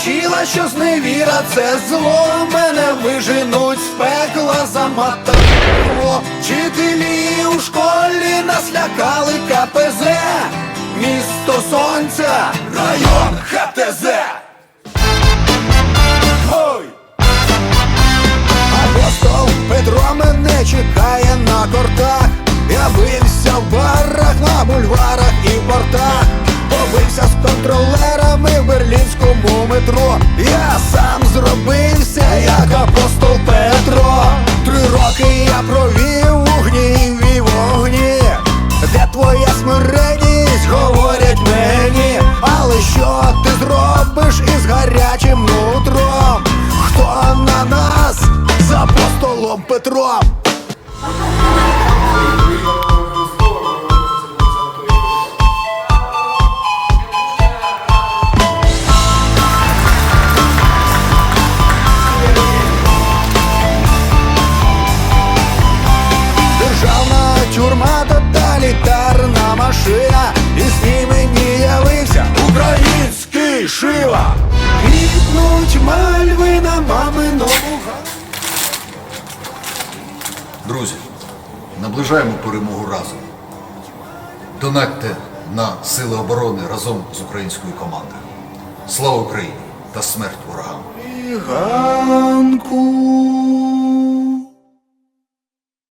вчила, що зневіра це зло. Мене виженуть з пекла за матерство. Вчителі у школі нас лякали КПЗ. Місто сонця, район ХТЗ. Апостол Петро мене чекає на кортах. Твоя говорять мені, але що ти зробиш із гарячим нутром? Хто на нас з апостолом Петром? Шива. Квітнуть мальви на маминому Друзі, наближаємо перемогу разом. Донатьте на Сили оборони разом з українською командою. Слава Україні та смерть ворогам! ганку.